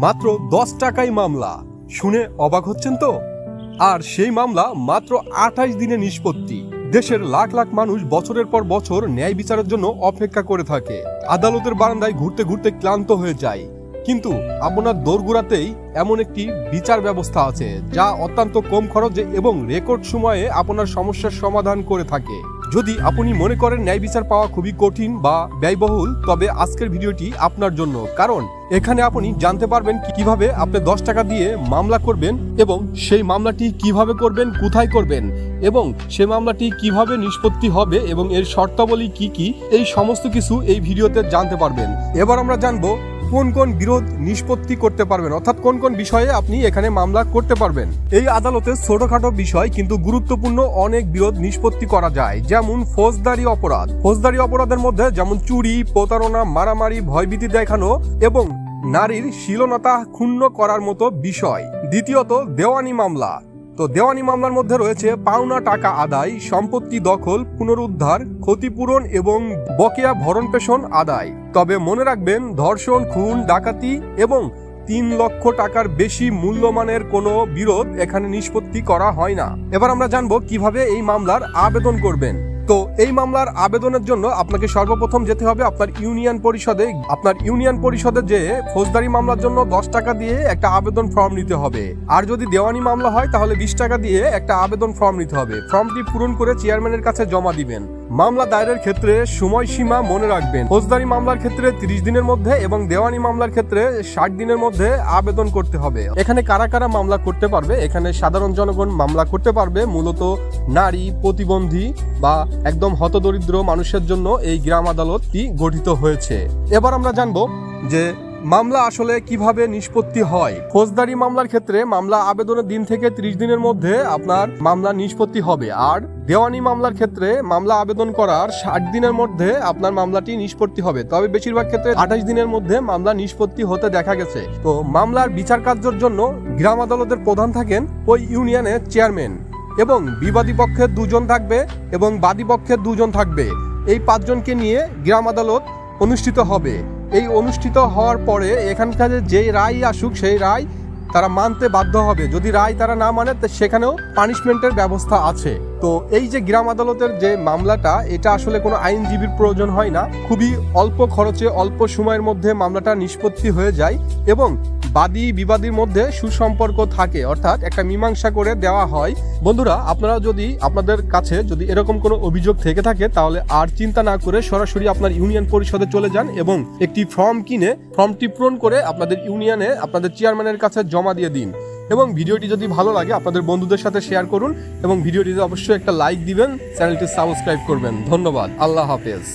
মাত্র দশ টাকায় মামলা। শুনে অবাক হচ্ছেন তো? আর সেই মামলা মাত্র আঠাশ দিনে নিষ্পত্তি। দেশের লাখ লাখ মানুষ বছরের পর বছর ন্যায় বিচারের জন্য অপেক্ষা করে থাকে। আদালতের বারান্দায় ঘুরতে ঘুরতে ক্লান্ত হয়ে যায়। কিন্তু আপনার দোরগোড়াতেই এমন একটি বিচার ব্যবস্থা আছে যা অত্যন্ত কম খরচে এবং রেকর্ড সময়ে আপনার সমস্যার সমাধান করে থাকে। যদি আপনি মনে করেন ন্যায় বিচার পাওয়া খুবই কঠিন বা ব্যয়বহুল, তবে আজকের ভিডিওটি আপনার জন্য। কারণ এখানে আপনি জানতে পারবেন কীভাবে আপনি দশ টাকা দিয়ে মামলা করবেন এবং সেই মামলাটি কীভাবে করবেন, কোথায় করবেন এবং সে মামলাটি কীভাবে নিষ্পত্তি হবে এবং এর শর্তাবলী কি কি, এই সমস্ত কিছু এই ভিডিওতে জানতে পারবেন। এবার আমরা জানব কোন কোন বিরোধ নিষ্পত্তি করতে পারবেন? অর্থাৎ কোন কোন বিষয়ে আপনি এখানে মামলা করতে পারবেন? এই আদালতে ছোটখাটো বিষয় কিন্তু গুরুত্বপূর্ণ অনেক বিরোধ নিষ্পত্তি করা যায়। যেমন ফৌজদারি অপরাধ। ফৌজদারি অপরাধের মধ্যে যেমন চুরি, প্রতারণা, মারামারি, ভয়ভীতি দেখানো এবং নারীর শীলনতা ক্ষুণ্ণ করার মতো বিষয়। দ্বিতীয়ত, দেওয়ানি মামলা। তো দেওয়ানি মামলার মধ্যে রয়েছে পাওনা টাকা আদায়, সম্পত্তি দখল, পুনরুদ্ধার, ক্ষতিপূরণ এবং বকেয়া ভরণ পেষণ আদায়। তবে মনে রাখবেন, ধর্ষণ, খুন, ডাকাতি এবং তিন লক্ষ টাকার বেশি মূল্যমানের কোনো বিরোধ এখানে নিষ্পত্তি করা হয় না। এবার আমরা জানব কীভাবে এই মামলার আবেদন করবেন। তো এই মামলার আবেদনের জন্য আপনাকে সর্বপ্রথম যেতে হবে আপনার ইউনিয়ন পরিষদে। আপনার ইউনিয়ন পরিষদে যে ফৌজদারি মামলার জন্য দশ টাকা দিয়ে একটা আবেদন ফর্ম নিতে হবে। আর যদি দেওয়ানি মামলা হয়, তাহলে বিশ টাকা দিয়ে একটা আবেদন ফর্ম নিতে হবে। ফর্মটি পূরণ করে চেয়ারম্যানের কাছে জমা দিবেন। মামলা দায়েরের ক্ষেত্রে সময়সীমা মনে রাখবেন। ফৌজদারি মামলার ক্ষেত্রে তিরিশ দিনের মধ্যে এবং দেওয়ানি মামলার ক্ষেত্রে ষাট দিনের মধ্যে আবেদন করতে হবে। এখানে কারা কারা মামলা করতে পারবে? এখানে সাধারণ জনগণ মামলা করতে পারবে। মূলত নারী, প্রতিবন্ধী বা একদম হতদরিদ্র মানুষের জন্য এই গ্রাম আদালতটি গঠিত হয়েছে। এবার আমরা জানব যে মামলা আসলে কীভাবে নিষ্পত্তি হয়? ফৌজদারি মামলার ক্ষেত্রে মামলা আবেদনের দিন থেকে ত্রিশ দিনের মধ্যে আপনার মামলা নিষ্পত্তি হবে। আর দেওয়ানি মামলার ক্ষেত্রে মামলা আবেদন করার ষাট দিনের মধ্যে আপনার মামলাটি নিষ্পত্তি হবে। তবে বেশিরভাগ ক্ষেত্রে আঠাশ দিনের মধ্যে মামলা নিষ্পত্তি হতে দেখা গেছে। তো মামলার বিচার কার্যের জন্য গ্রাম আদালতের প্রধান থাকেন ওই ইউনিয়নের চেয়ারম্যান এবং বিবাদী পক্ষের দুজন থাকবে এবং বাদী পক্ষের দুজন থাকবে। এই পাঁচজনকে নিয়ে গ্রাম আদালত অনুষ্ঠিত হবে। এই অনুষ্ঠিত হওয়ার পরে এখানকার যে রায় আসুক, সেই রায় তারা মানতে বাধ্য হবে। যদি রায় তারা না মানে সেখানেও পানিশমেন্টের ব্যবস্থা আছে। তো এই যে গ্রাম আদালতের যে মামলাটা, এটা আসলে কোনো আইনজীবীর প্রয়োজন হয় না। খুবই অল্প খরচে, অল্প সময়ের মধ্যে মামলাটা নিষ্পত্তি হয়ে যায় এবং বাদী বিবাদীর মধ্যে সুসম্পর্ক থাকে, অর্থাৎ একটা মীমাংসা করে দেওয়া হয়। বন্ধুরা, আপনারা যদি আপনাদের কাছে যদি এরকম কোনো অভিযোগ থেকে থাকে, তাহলে আর চিন্তা না করে সরাসরি আপনার ইউনিয়ন পরিষদে চলে যান এবং একটি ফর্ম কিনে, ফর্মটি পূরণ করে আপনাদের ইউনিয়নে আপনাদের চেয়ারম্যানের কাছে জমা দিয়ে দিন। এবং ভিডিওটি যদি ভালো লাগে, আপনাদের বন্ধুদের সাথে শেয়ার করুন এবং ভিডিওটিতে অবশ্যই একটা লাইক দিবেন, চ্যানেলটি সাবস্ক্রাইব করবেন। ধন্যবাদ। আল্লাহ হাফেজ।